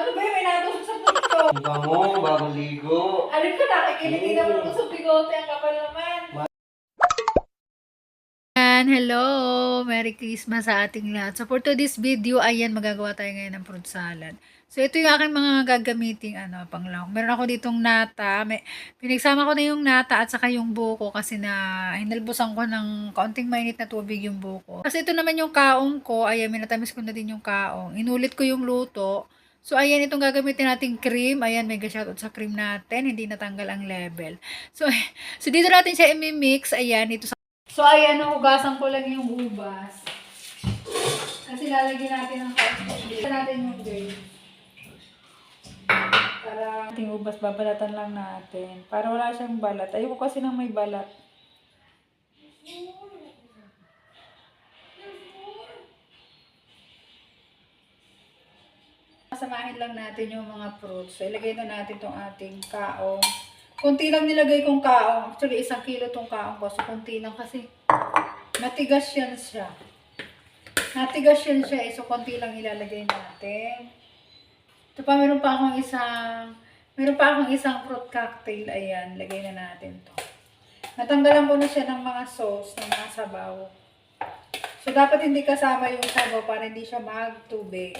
Ano ba yun? May natusok sa puto ko. Ang bango, bagong ligo. Alam ko, nakikinig naman ako sa bigote. Ang kapal naman. Ayan, hello! Merry Christmas sa ating lahat. So for today's video, ayan, magagawa tayo ngayon ng fruit salad. So ito yung aking mga gagamiting ano, panglaw. Meron ako ditong nata. May, pinagsama ko na yung nata at saka yung buko kasi na hinalbusan ko ng kaunting mainit na tubig yung buko. Kasi ito naman yung kaong ko. Ayan, minatamis ko na din yung kaong. Inulit ko yung luto. So, ayan, itong gagamitin nating cream. Ayan, mega shoutout sa cream natin. Hindi natanggal ang level. So, so dito natin siya i-mix. Ayan, ito sa So, ayan, nahugasan ko lang yung ubas. Kasi lalagyan natin ng kaunti. natin yung gray. Para ating ubas, babalatan lang natin. Para wala siyang balat. Ayoko kasi nang may balat. Samahin lang natin yung mga fruits. So, ilagay na natin tong ating kaong. Kunti lang nilagay kong kaong. Actually, isang kilo tong kaong ko. So, kunti lang kasi matigas yan siya. Natigas yan siya eh. So, konti lang ilalagay natin. Ito pa, meron pa akong isang, meron pa akong isang fruit cocktail. Ayan, lagay na natin to. Natanggalan ko na siya ng mga sauce, ng mga sabaw. So, dapat hindi kasama yung sabaw para hindi siya magtubig.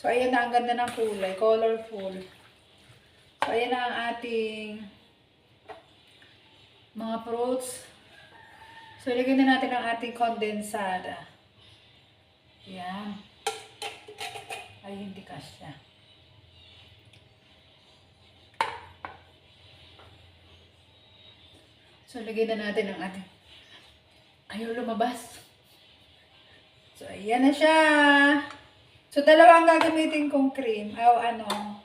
So, ayan na ang ganda ng kulay. Colorful. So, ayan na ang ating mga fruits. So, ilagay na natin ang ating kondensada. Yan. Ay, hindi kasya. So, lagay na natin ang ating... Ayaw lumabas. So, ayan na siya. So, dalawa ang gagamitin kong cream. O, ano,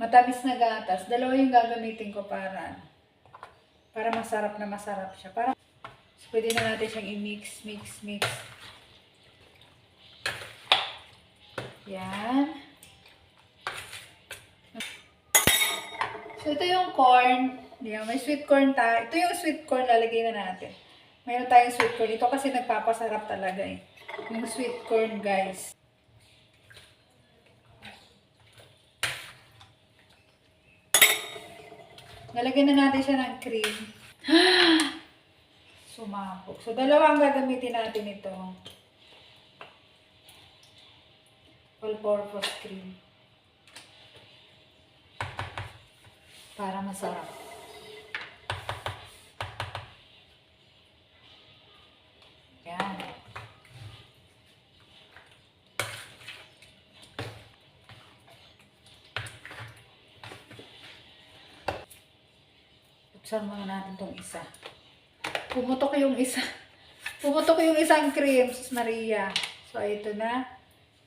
matamis na gatas. Dalawa yung gagamitin ko para, para masarap na masarap siya. Para, so, pwede na natin siyang i-mix, mix, mix. Yan. So, ito yung corn. Yan, may sweet corn tayo. Ito yung sweet corn, lalagay na natin. Mayroon tayong sweet corn. Ito kasi nagpapasarap talaga eh. Yung sweet corn, guys. Lalagyan na natin siya ng cream. Sumabog. So, dalawa ang gagamitin natin ito. All-purpose cream. Para masarap. Buksan muna natin tong isa. Pumutok yung isa. Pumutok yung isang cream, Sus Maria. So, ito na.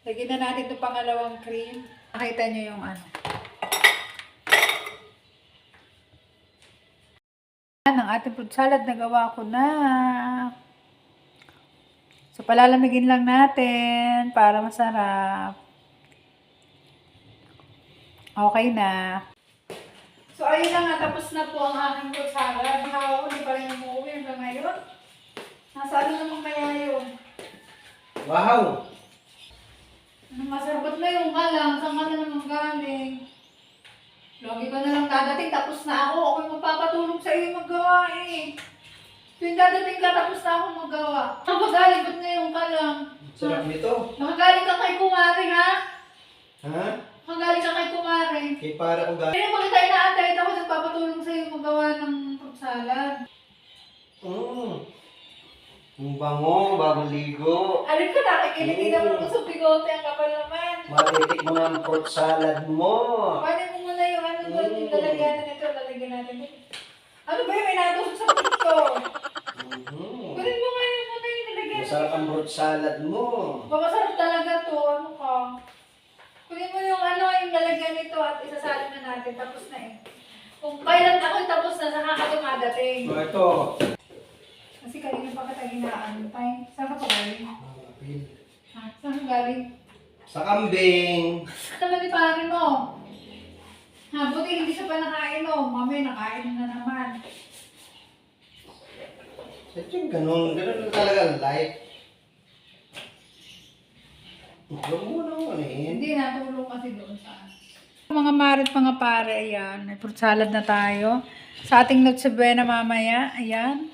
Lagyan na natin itong pangalawang cream. Nakita nyo yung ano. Ang ating fruit salad na gawa ko na. So, palalamigin lang natin para masarap. Okay na. So, ayun na nga. Tapos na po ang aking fruit salad. How, hindi pa rin umuwi hanggang ngayon. Nasaan naman kaya yun? Wow! Ano masarap na yung kalang, saan ka na naman galing? Lagi ka na lang dadating, tapos na ako. Ako'y magpapatulong sa iyo maggawa eh. Tuwing dadating ka, tapos na ako maggawa. Nakagaling, ba't ngayon ka lang? Sarap nito. Nakagaling ka kay Kumari, ha? Ha? Nakagaling ka kay Kumari. Kay para ko ga... Kaya pag tayo naantay, ako nagpapatulong sa iyo magawa ng fruit salad. Mm. Ang bango, bagong ligo. Alam ko, nakikinig naman ako sa bigote. Ang kapal naman. Matitik mo na ang fruit salad mo. Paano mo muna yung ano doon, yung lalagyan nito, lalagyan natin. Ano ba yun? May natusok sa. Mhm. Kunin mo nga yung muna yung nilagyan. Masarap ang fruit salad mo. Masarap talaga to. Ano ka? Kunin mo yung ano, yung lalagyan nito at isasali na natin. Tapos na eh. Kung kailan ako tapos na, saka ka dumadating. So, ito. Kasi kanina pa kita ginaantay. Saan ka pa galing? Ha? Saan ka galing? Sa kambing. Naman ni pare mo? Ha, buti hindi siya pa nakainom. Mamaya nakain na naman. Ito yung ganun. Ganun talaga ang life. Huwag mo na unahin. Hindi, natulog kasi doon sa Mga marit, mga pare, ayan. May fruit salad na tayo. Sa ating Noche Buena mamaya, ayan.